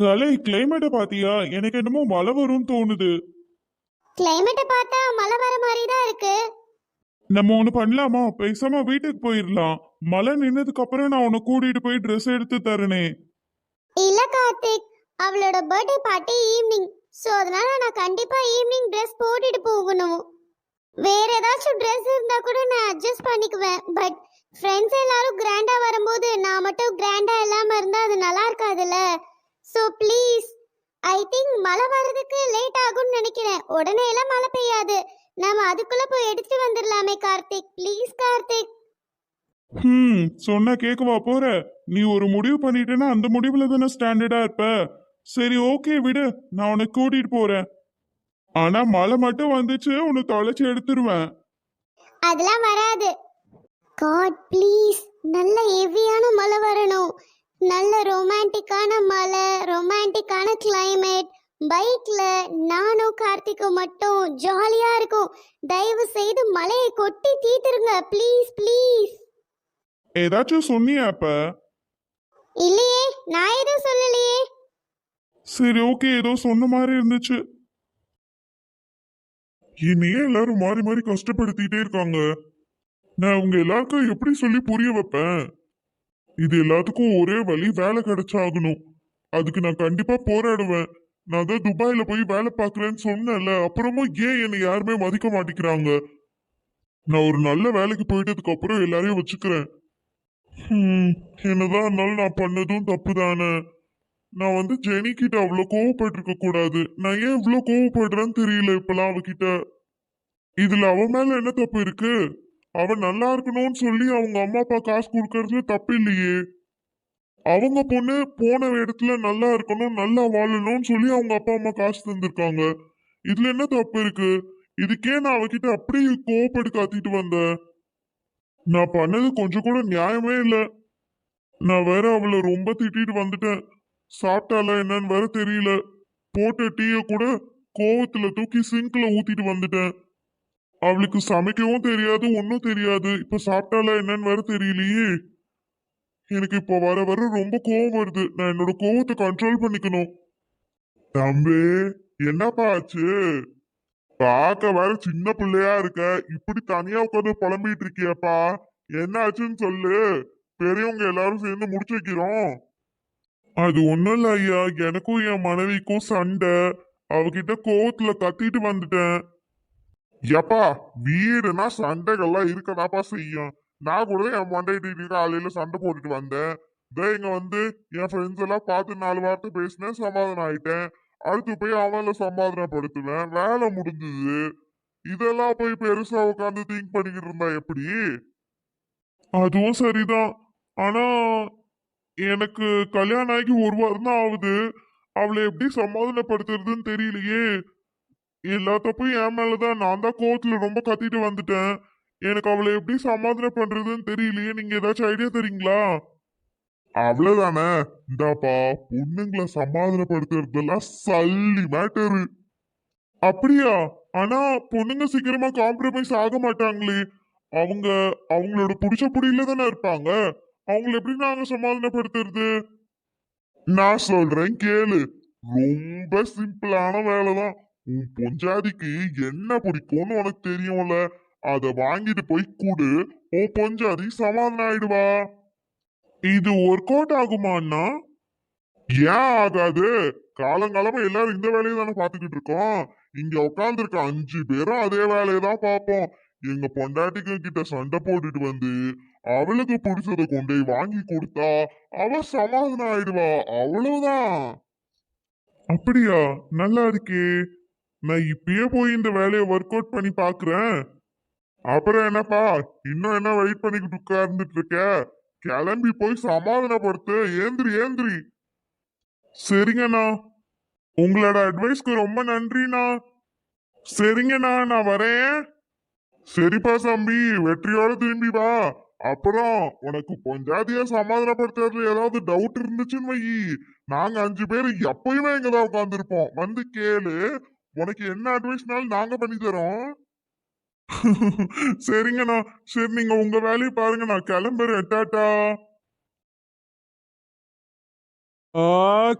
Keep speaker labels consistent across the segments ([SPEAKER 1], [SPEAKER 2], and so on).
[SPEAKER 1] கலை கிளைமேட்டை பாத்தியா? எனக்கு என்னமோ மழை வரும்னு தோணுது.
[SPEAKER 2] கிளைமேட்டை பார்த்தா மழை வர மாதிரி தான் இருக்கு.
[SPEAKER 1] நம்ம ஒண்ணு பண்ணலாமா? பேசாம வீட்டுக்கு போயிடலாம் மழை நின்னதுக்கு அப்புறம் நான் உன்னை கூட்டிட்டு போய் ட்ரெஸ் எடுத்து தரனே.
[SPEAKER 2] இல்ல கார்த்திக் அவளோட பர்த்டே பார்ட்டி ஈவினிங் ஸோ அதனால நான் கண்டிப்பா ஈவினிங் ட்ரெஸ் போட்டுட்டு போகணும். வேற ஏதாச்சும் ட்ரெஸ் இருந்தா கூட நான் அட்ஜஸ்ட் பண்ணிக்குவேன். பட் ஃப்ரெண்ட்ஸ் எல்லாரும் கிராண்டா வரும்போது நான் மட்டும் கிராண்டா இல்லாம இருந்தா அது நல்லா இருக்காதுல்ல? ஸோ ப்ளீஸ் ஐ திங்க் மழை வர்றதுக்கு லேட் ஆகும்னு நினைக்கிறேன். உடனே எல்லாம் மழை பெய்யாது. நாம அதுக்குள்ள போய் எடுத்துட்டு வந்துடலாமே கார்த்திக். ப்ளீஸ் கார்த்திக்.
[SPEAKER 1] ஹம் சொன்னா கேட்கவா போற? நீ ஒரு முடிவு பண்ணிட்டேன்னா அந்த முடிவுல தானே ஸ்டாண்டர்டா இருப்ப. சரி ஓகே விடு. நான் உன்னை கூட்டிட்டு போறேன். ஆனா மழை மட்டும் வந்துச்சு உன்னை தொலைச்சு எடுத்துருவேன்.
[SPEAKER 2] அதெல்லாம் வராது. காட் ப்ளீஸ் நல்ல ஹெவியான மழை வரணும். நல்ல ரொமான்டிக்கான மழை ரொமான்டிக்கான climate. பைக்ல நானும் கார்த்திக்கும் மட்டும் ஜாலியா இருக்கும். தயவு செய்து மழையை கொட்டி தீத்துருங்க. ப்ளீஸ் ப்ளீஸ்
[SPEAKER 1] ஏதாச்சும் சொன்னியா அப்ப?
[SPEAKER 2] இல்லையே நான் எதுவும் சொல்லலையே.
[SPEAKER 1] சரி ஓகே ஏதோ சொன்ன மாதிரி இருந்துச்சு. என்னையே எல்லாரும் மாறி மாறி கஷ்டப்படுத்திட்டே இருக்காங்க. நான் உங்க எல்லாருக்கும் எப்படி சொல்லி புரிய வைப்பேன்? இது எல்லாத்துக்கும் ஒரே வழி வேலை கிடைச்சாகணும். அதுக்கு நான் கண்டிப்பா போராடுவேன். நான் தான் துபாயில போய் வேலை பார்க்கறேன்னு சொன்னேன்ல அப்புறமும் ஏன் என்னை யாருமே மதிக்க மாட்டேங்கிறாங்க? நான் ஒரு நல்ல வேலைக்கு போயிட்டதுக்கு அப்புறம் எல்லாரையும் வச்சுக்கிறேன். என்னதான் இருந்தாலும் நான் பண்ணதும் தப்பு தானே நான் வந்து ஜெனி கிட்ட அவ்வளோ கோவப்பட்டிருக்க கூடாது. நான் ஏன் இவ்வளோ கோவப்படுறேன்னு தெரியல இப்பெல்லாம் அவகிட்ட. இதுல அவன் மேல என்ன தப்பு இருக்கு? அவன் நல்லா இருக்கணும்னு சொல்லி அவங்க அம்மா அப்பா காசு கொடுக்கறதுல தப்பு இல்லையே. அவங்க பொண்ணு போன இடத்துல நல்லா இருக்கணும் நல்லா வாழணும்னு சொல்லி அவங்க அப்பா அம்மா காசு தந்திருக்காங்க. இதுல என்ன தப்பு இருக்கு? இதுக்கே நான் அவகிட்ட அப்படியே கோவப்பட்டு காத்திட்டு வந்தேன். நான் பண்ணது கொஞ்சம் கூட நியாயமே இல்லை. நான் வேற அவளை ரொம்ப திட்டிட்டு வந்துட்டேன். சாப்பிட்டால என்னன்னு வேற தெரியல. போட்ட டீயை கூட கோவத்துல தூக்கி சிங்க்ல ஊத்திட்டு வந்துட்டேன். அவளுக்கு சமைக்கவும் தெரியாது ஒன்றும் தெரியாது. இப்ப சாப்பிட்டால என்னன்னு வேற தெரியலையே. எனக்கு இப்போ வர வர ரொம்ப கோவம் வருது. நான் என்னோட கோவத்தை கண்ட்ரோல் பண்ணிக்கணும். தம்பி என்னப்பா ஆச்சு? பார்க்க வர சின்ன பிள்ளையா இருக்க. இப்படி தனியா உட்காந்து புலம்பிட்டு இருக்கியப்பா. என்ன ஆச்சுன்னு சொல்லு. பெரியவங்க எல்லாரும் சேர்ந்து முடிச்சு வைக்கிறோம். அது ஒண்ணும் இல்ல ஐயா. எனக்கும் என் மனைவிக்கும் சண்டை. அவகிட்ட கோவத்துல கத்திட்டு வந்துட்டேன். எப்பா வீடுனா சண்டைகள்லாம் இருக்கதாப்பா செய்யும். நான் கூட என் மண்டைட்டு காலையில சண்டை போட்டுட்டு வந்தேன். இதோ இங்க வந்து என் ஃப்ரெண்ட்ஸ் எல்லாம் பார்த்து நாலு வார்த்தை பேசினேன் சமாதானம் ஆயிட்டேன். அடுத்து போய் அவங்கள சமாதானப்படுத்துவேன். வேலை முடிஞ்சது. இதெல்லாம் போய் பெருசா உட்காந்து திங்க் பண்ணிக்கிட்டு இருந்தா எப்படி? அதுவும் சரிதான். ஆனா எனக்கு கல்யாணம் ஆகி ஒரு வாரம் தான் ஆகுது. அவளை எப்படி சமாதானப்படுத்துறதுன்னு தெரியலையே. எல்லா தப்பும் என் மேலதான் நான் தான் கோவத்துல ரொம்ப கத்திட்டு வந்துட்டேன். எனக்கு அவளை எப்படி சமாதானம் பண்றதுன்னு தெரியலையே. நீங்க ஏதாச்சும் ஐடியா தரீங்களா? அவ்வளவுதானே. இந்தாப்பா பொண்ணுங்களை சமாதானப்படுத்துறதெல்லாம் சல்லி மேட்டரு அப்படியா? ஆனா பொண்ணுங்க சீக்கிரமா காம்ப்ரமைஸ் ஆக மாட்டாங்களே. அவங்க அவங்களோட புடிச்ச புடியில தானே இருப்பாங்க. அவங்கள எப்படி நாங்க சமாதானப்படுத்துறது? நான் சொல்றேன் கேளு. ரொம்ப சிம்பிளான வேலைதான். உன் பொஞ்சாதிக்கு என்ன பிடிக்கும்னு உனக்கு தெரியும்ல? அத வாங்கிட்டு போய் கூடு. உன் பொஞ்சாதி சமாதானம் ஆயிடுவா. இது ஒர்க் அவுட் ஆகுமான்னா ஏன் ஆகாது? காலங்காலமா எல்லாரும் இந்த வேலையை தானே பார்த்துக்கிட்டு இருக்கோம். இங்க உட்காந்துருக்க அஞ்சு பேரும் அதே வேலையை தான் பார்ப்போம். எங்க பொண்டாட்டிக்கு கிட்ட சண்டை போட்டுட்டு வந்து அவளுக்கு பிடிச்சத கொண்டு போய் வாங்கி கொடுத்தா அவ சமாதானம் ஆயிடுவா. அவ்வளவுதான். அப்படியா? நல்லா இருக்கே. நான் இப்பயே போய் இந்த வேலையை ஒர்க் அவுட் பண்ணி பாக்குறேன். அப்புறம் என்னப்பா? இன்னும் என்ன வெயிட் பண்ணிக்கிட்டு உட்கார்ந்துட்டு இருக்க? கிளம்பி போய் சமாதானப்படுத்து. ஏந்திரி ஏந்திரி. சரிங்கண்ணா. உங்களோட அட்வைஸ்க்கு ரொம்ப நன்றிண்ணா. சரிங்கண்ணா நான் வரேன். சரிப்பா தம்பி. வெற்றியோட திரும்பி வா. அப்புறம் உனக்கு பொஞ்சாதியா சமாதானப்படுத்துறதுல ஏதாவது டவுட் இருந்துச்சுன்னு வை. நாங்க அஞ்சு பேர் எப்பயுமே இங்கதான் உட்காந்துருப்போம் வந்து கேளு. உனக்கு என்ன அட்வைஸ்னாலும் நாங்க பண்ணி தரோம். சரிங்கண்ணா. சரி நீங்க உங்க வேலையை பாருங்க. நான் கிளம்புறேன். டாட்டா ஆ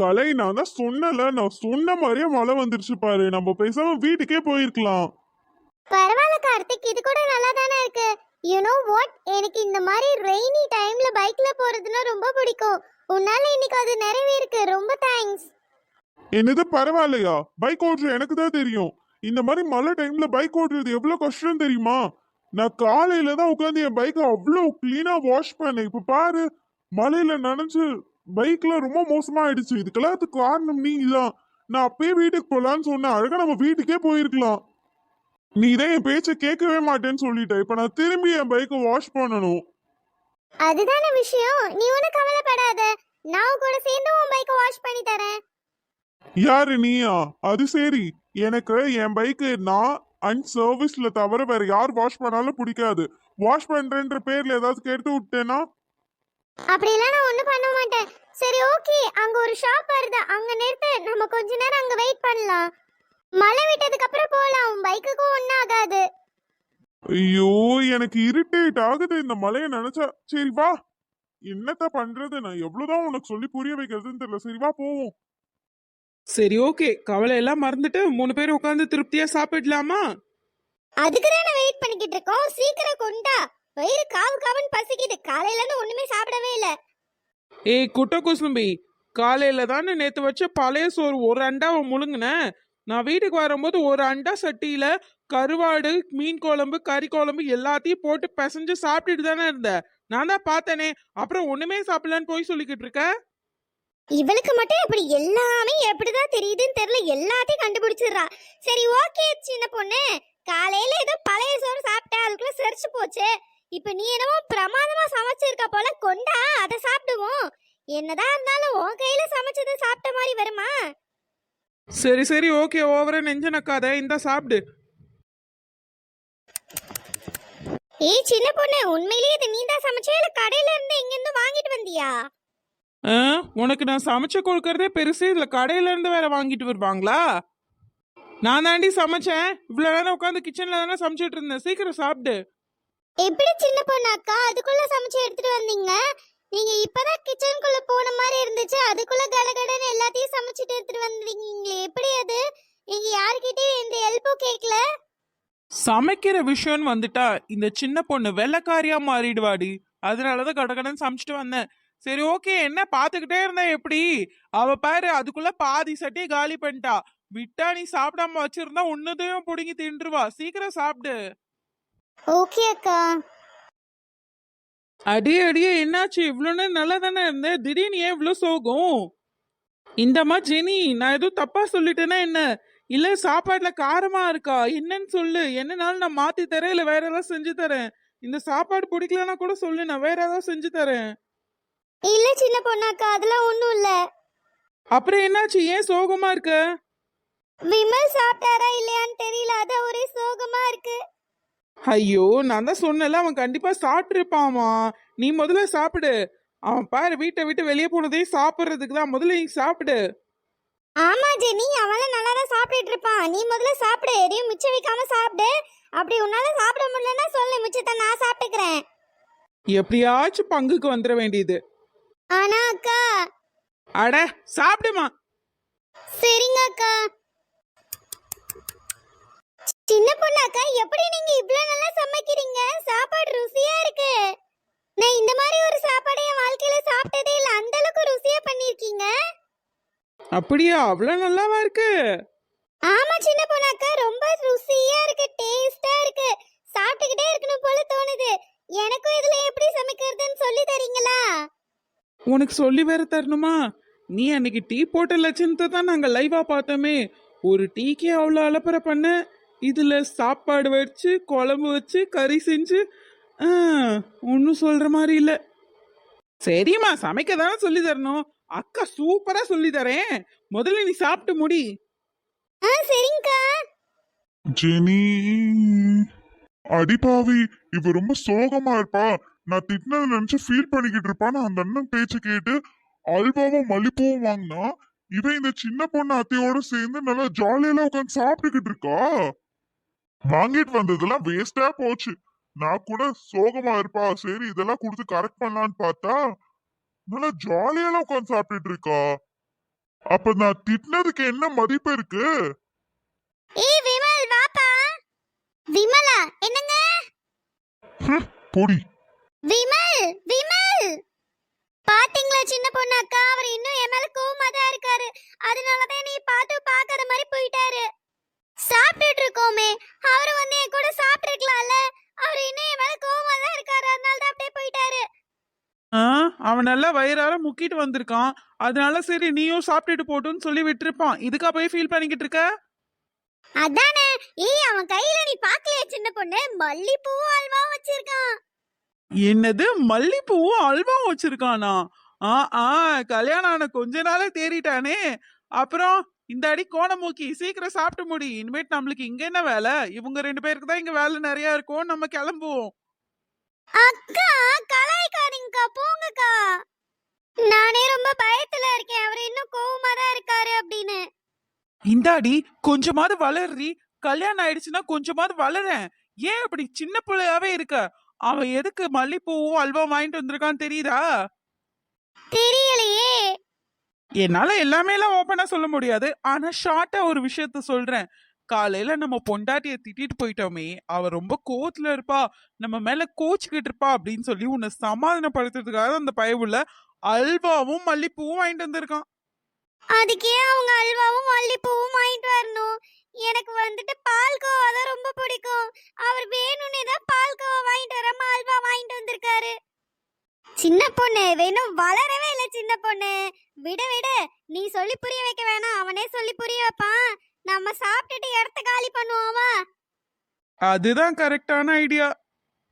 [SPEAKER 1] கலை நான் தான் சொன்னல நான் சொன்ன மாதிரியே மழை வந்துருச்சு பாரு. நம்ம பேசாம வீட்டுக்கே போயிருக்கலாம்.
[SPEAKER 2] பரவாயில்ல கார்த்திக் இது கூட நல்லா தானே இருக்கு. யூ நோ வாட் எனக்கு இந்த மாதிரி ரெய்னி டைம்ல பைக்ல போறதுன்னா ரொம்ப பிடிக்கும். உன்னால இன்னைக்கு அது நிறைவேறிருக்கு. ரொம்ப தேங்க்ஸ்
[SPEAKER 1] என்னது பரவாயில்லையா? பைக் ஓட்டுற எனக்கு தான் தெரியும். இந்த மாதிரி மழை டைம்ல பைக் ஓட்டுறது எவ்வளோ கஷ்டம் தெரியுமா? நான் காலையில தான் உட்காந்து என் பைக்கை அவ்வளோ கிளீனா வாஷ் பண்ணேன். இப்போ பாரு மழையில நனைஞ்சு பைக்ல ரொம்ப மோசமா ஆயிடுச்சு. இதுக்கெல்லாம் அதுக்கு காரணம் நீ தான் நான் அப்பயே வீட்டுக்கு போகலான்னு சொன்னேன். அழகா நம்ம வீட்டுக்கே போயிருக்கலாம். நீ தான் என் பேச்சை கேட்கவே மாட்டேன்னு சொல்லிட்ட. இப்போ நான் திரும்பி என் பைக்கை வாஷ் பண்ணணும்.
[SPEAKER 2] அதுதானே விஷயம். நீ ஒன்றும் கவலைப்படாத. நான் கூட சேர்ந்து உன் பைக்கை வாஷ் பண்ணி தரேன்.
[SPEAKER 1] யாரு நீயா? அது சரி. எனக்கு என் பைக்கு நான் அண்ட் சர்வீஸ்ல தவிர வேற யார் வாஷ் பண்ணாலும் பிடிக்காது. வாஷ் பண்றேன்ற பேர்ல ஏதாவது கேட்டு விட்டேனா?
[SPEAKER 2] அப்படிலாம் நான் ஒன்றும் பண்ண மாட்டேன். சரி ஓகே அங்க ஒரு ஷாப் வருது. அங்க நிறுத்து. நம்ம கொஞ்ச நேரம் அங்க வெயிட் பண்ணலாம். மழை விட்டதுக்கு அப்புறம் போலாம். உன் பைக்குக்கும் ஒன்றும் ஆகாது.
[SPEAKER 1] ஐயோ எனக்கு இரிட்டேட் ஆகுது இந்த மழையை நினைச்சா. சரி வா. என்னத்த பண்றது? நான் எவ்வளவுதான் உனக்கு சொல்லி புரிய வைக்கிறதுன்னு தெரியல. சரி வா போவோம்.
[SPEAKER 3] சரி ஓகே கவலை எல்லாம் மறந்துட்டு மூணு பேர் உட்காந்து திருப்தியா சாப்பிடலாமா?
[SPEAKER 2] அதுக்கு தான் வெயிட் பண்ணிக்கிட்டு இருக்கோம். சீக்கிரம் கொண்டா. வயிறு காவு காவுன்னு பசிக்குது. காலையில இருந்து ஒண்ணுமே சாப்பிடவே இல்ல.
[SPEAKER 3] ஏய் குட்ட குசும்பி காலையில தானே நேத்து வச்ச பழைய சோறு ஒரு அண்டாவை முழுங்கினேன் நான் வீட்டுக்கு வரும்போது ஒரு அண்டா சட்டியில கருவாடு மீன் குழம்பு கறி குழம்பு எல்லாத்தையும் போட்டு பிசைஞ்சு சாப்பிட்டுட்டு தானே இருந்தேன். நான் தான் பார்த்தேனே. அப்புறம் ஒண்ணுமே சாப்பிடலன்னு போய் சொல்லிக்கிட்டு இருக்க?
[SPEAKER 2] இவளுக்கு மட்டும் இப்படி எல்லாமே எப்படிதான் தெரியுதுன்னு தெரியல. எல்லாத்தையும் கண்டுபிடிச்சிடுறா. சரி ஓகே சின்ன பொண்ணு. காலையில ஏதோ பழைய சோறு சாப்பிட்டேன். அதுக்குள்ள செரிச்சு போச்சு. இப்ப நீ என்னமோ பிரமாதமா சமைச்சிருக்க போல. கொண்டா அதை சாப்பிடுவோம். என்னதான் இருந்தாலும் உன் கையில சமைச்சது சாப்பிட்ட மாதிரி வருமா?
[SPEAKER 3] சரி சரி ஓகே ஓவரா நெஞ்ச நக்காத. இந்த சாப்பிடு.
[SPEAKER 2] ஏய் சின்ன பொண்ணு உண்மையிலேயே இது நீ தான் சமைச்சே? இல்ல கடையில இருந்து இங்க இருந்து வாங்கிட்டு வந்தியா?
[SPEAKER 3] உனக்கு நான் சமைச்சு கொடுக்கறதே பெருசு. இதுல கடையில இருந்து வேற வாங்கிட்டு வருவாங்களா? நான் தாண்டி சமைச்சேன். இவ்வளவு நேரம் உட்காந்து கிச்சன்ல தானே சமைச்சிட்டு இருந்தேன். சீக்கிரம் சாப்பிடு.
[SPEAKER 2] எப்படி சின்ன பொண்ணு அக்கா? அதுக்குள்ள சமைச்சு எடுத்துட்டு வந்தீங்க? நீங்க இப்பதான் கிச்சனுக்குள்ள போன மாதிரி இருந்துச்சு. அதுக்குள்ள கடகடன்னு எல்லாத்தையும் சமைச்சிட்டு எடுத்துட்டு வந்தீங்களே. எப்படி அது? நீங்க யார்கிட்டயும் எந்த ஹெல்ப்பும் கேட்கல.
[SPEAKER 3] சமைக்கிற விஷயம்னு வந்துட்டா இந்த சின்ன பொண்ணு வெள்ளைக்காரியா மாறிடுவாடி. அதனாலதான் கடகடன்னு சமைச்சிட்டு வந்தேன். சரி ஓகே. என்ன பாத்துக்கிட்டே இருந்தா எப்படி? அவ பாரு அதுக்குள்ள பாதி சட்டியை காலி பண்ணிட்டா. விட்டா நீ சாப்பிடாம வச்சிருந்தா உன்னதையும் புடுங்கி தின்றுவா. சீக்கிரம் சாப்பிடு.
[SPEAKER 2] ஓகே அக்கா.
[SPEAKER 3] அடியே அடியே என்னாச்சு? இவ்வளோ நேரம் நல்லா தானே இருந்தேன் திடீர்னு ஏன் இவ்வளோ சோகம்? இந்தம்மா ஜெனி நான் எதுவும் தப்பா சொல்லிட்டேன்னா என்ன? இல்ல சாப்பாட்டுல காரமா இருக்கா? என்னன்னு சொல்லு. என்னனாலும் நான் மாத்தி தரேன் இல்ல வேற ஏதாவது செஞ்சு தரேன். இந்த சாப்பாடு பிடிக்கலன்னா கூட சொல்லு. நான் வேற ஏதாவது செஞ்சு தரேன்.
[SPEAKER 2] இல்ல சின்ன பொண்ணு அக்கா அதெல்லாம் ஒண்ணும் இல்ல.
[SPEAKER 3] அப்புறம் என்னாச்சு? ஏன் சோகமா இருக்க?
[SPEAKER 2] விமல் சாப்பிட்டாரா இல்லையான்னு தெரியல அதான் ஒரே சோகமா இருக்கு.
[SPEAKER 3] ஐயோ நான் தான் சொன்னல அவன் கண்டிப்பா சாப்பிட்டுருப்பாமா. நீ முதல்ல சாப்பிடு. அவன் பாரு வீட்டை விட்டு வெளியே போனதே சாப்பிட்றதுக்கு தான். முதல்ல நீ சாப்பிடு.
[SPEAKER 2] ஆமா ஜெனி அவெல்லாம் நல்லா தான் சாப்பிட்டுட்டு இருப்பான் நீ முதல்ல சாப்பிடு. எதையும் மிச்சம் வைக்காம சாப்பிடு. அப்படி உன்னால சாப்பிட முடியலன்னா சொல்லு மிச்சத்தை நான் சாப்பிட்டுக்கிறேன்.
[SPEAKER 3] எப்படியாச்சும் பங்குக்கு வந்துட வேண்டியது.
[SPEAKER 2] ஆனா அக்கா.
[SPEAKER 3] அட சாப்பிடுமா.
[SPEAKER 2] சரிங்க அக்கா. சின்ன பொண்ணு அக்கா எப்படி நீங்க இவ்ளோ நல்லா சமைக்கிறீங்க? சாப்பாடு ருசியா இருக்கு. நான் இந்த மாதிரி ஒரு சாப்பாடு என் வாழ்க்கையில சாப்பிட்டதே இல்ல அந்த அளவுக்கு ருசியா பண்ணிருக்கீங்க
[SPEAKER 3] அப்படியா? அவ்வளோ நல்லாவா இருக்கு?
[SPEAKER 2] ஆமா சின்ன பொண்ணு அக்கா ரொம்ப ருசியா இருக்கு டேஸ்டா இருக்கு. சாப்பிட்டுக்கிட்டே இருக்கணும் போல தோணுது. எனக்கும் இதுல எப்படி சமைக்கிறதுன்னு சொல்லி தரீங்களா?
[SPEAKER 3] உனக்கு சொல்லி வேற தரணுமா? நீ அன்னைக்கு டீ போட்ட லட்சணத்தை தான் நாங்கள் லைவா பார்த்தோமே. ஒரு டீக்கே அவ்வளோ அலப்பற பண்ண? இதில் சாப்பாடு வச்சு குழம்பு வச்சு கறி செஞ்சு ஒன்றும் சொல்கிற மாதிரி இல்லை. சரிம்மா சமைக்க தானே சொல்லி தரணும். அக்கா சூப்பராக சொல்லி தரேன். முதல்ல நீ சாப்பிட்டு முடி.
[SPEAKER 2] ஆ சரிங்கக்கா.
[SPEAKER 1] ஜெனி அடிப்பாவி இவ ரொம்ப சோகமா இருப்பா. நான் திட்டினதை நினைச்சு ஃபீல் பண்ணிக்கிட்டு இருப்பான்னு அந்த அண்ணன் பேச்சு கேட்டு அல்வாவும் மல்லிப்பூவும் வாங்கினா இவன் இந்த சின்ன பொண்ணு அத்தையோட சேர்ந்து நல்லா ஜாலியெல்லாம் உட்காந்து சாப்பிட்டுக்கிட்டு இருக்கா? வாங்கிட்டு வந்ததெல்லாம் வேஸ்டா போச்சு. நான் கூட சோகமா இருப்பா சரி இதெல்லாம் கொடுத்து கரெக்ட் பண்ணலான்னு பார்த்தா நல்லா ஜாலியெல்லாம் உட்காந்து சாப்பிட்டுட்டு இருக்கா. அப்ப நான் திட்டினதுக்கு என்ன மதிப்பு இருக்கு?
[SPEAKER 2] ஏய் விமல் வாப்பா. விமலா என்னங்க?
[SPEAKER 1] போடி.
[SPEAKER 2] விமல் விமல். பாத்தீங்களா சின்ன பொண்ணு அக்கா? அவர் இன்னும் என் மேல கோவமா தான் இருக்காரு. அதனாலதான் நீ பார்த்து பார்க்காத மாதிரி போயிட்டாரு. சாப்பிட்டுட்டு இருக்கோமே அவரு வந்து என் கூட சாப்பிட்டுருக்கலாம்ல. அவர் இன்னும் என் மேல கோவமா தான் இருக்காரு. அதனால தான் அப்படியே போயிட்டாரு.
[SPEAKER 3] ஆ அவன் நல்லா வயிறார முக்கிட்டு வந்திருக்கான். அதனால சரி நீயும் சாப்பிட்டுட்டு போட்டுன்னு சொல்லி விட்டுருப்பான். இதுக்கா போய் ஃபீல் பண்ணிக்கிட்டு இருக்க
[SPEAKER 2] அதானே. ஏய் அவன் கையில நீ பாக்கலையா சின்ன பொண்ணு? மல்லிப்பூ அல்வா வச்சிருக்கான்.
[SPEAKER 3] என்னது? மல்லிப்பூவும் அல்வாவும் வச்சிருக்கானா? ஆ ஆ கல்யாணம் ஆன கொஞ்ச நாளே தேறிட்டானே. அப்புறம் இந்த அடி கோணமூக்கி சீக்கிரம் சாப்பிட்டு முடி. இனிமேட் நம்மளுக்கு இங்க என்ன வேலை? இவங்க ரெண்டு பேருக்கு தான் இங்க வேலை நிறைய இருக்கும். நம்ம கிளம்புவோம்.
[SPEAKER 2] அக்கா கலாய்க்காதீங்கக்கா போங்கக்கா. நானே ரொம்ப பயத்துல இருக்கேன். அவர் இன்னும் கோவமா தான் இருக்காரு அப்படின்னு.
[SPEAKER 3] இந்தாடி கொஞ்சமாவது வளர்றி. கல்யாணம் ஆயிடுச்சுன்னா கொஞ்சமாவது வளரேன். ஏன் அப்படி சின்ன பிள்ளையாவே இருக்க? அவன் எதுக்கு மல்லிப்பூவும் அல்வா வாங்கிட்டு வந்திருக்கான்னு தெரியுதா?
[SPEAKER 2] தெரியலையே.
[SPEAKER 3] என்னால எல்லாமே எல்லாம் ஓப்பனா சொல்ல முடியாது. ஆனா ஷார்ட்டா ஒரு விஷயத்த சொல்றேன். காலையில நம்ம பொண்டாட்டிய திட்டிட்டு போயிட்டோமே அவ ரொம்ப கோவத்துல இருப்பா நம்ம மேல கோச்சுக்கிட்டு இருப்பா அப்படின்னு சொல்லி உன்னை சமாதானப்படுத்துறதுக்காக அந்த பயவுள்ள அல்வாவும் மல்லிப்பூவும் வாங்கிட்டு வந்திருக்கான்.
[SPEAKER 2] அதுக்கே அவங்க அல்வாவும் மல்லிப்பூவும் வாங்கிட்டு வரணும் எனக்கு வந்துட்டு பால்கோவா தான் ரொம்ப பிடிக்கும் அவர் வேணும்னே தான் பால்கோவா வாங்கிட்டு வராம அல்வா வாங்கிட்டு வந்திருக்காரு சின்ன பொண்ணு வேணும் வளரவே இல்லை சின்ன பொண்ணு. விட விட. நீ சொல்லி புரிய வைக்க வேணாம். அவனே சொல்லி புரிய வைப்பான். நம்ம சாப்பிட்டுட்டு இடத்த காலி பண்ணுவோமா?
[SPEAKER 3] அதுதான் கரெக்டான ஐடியா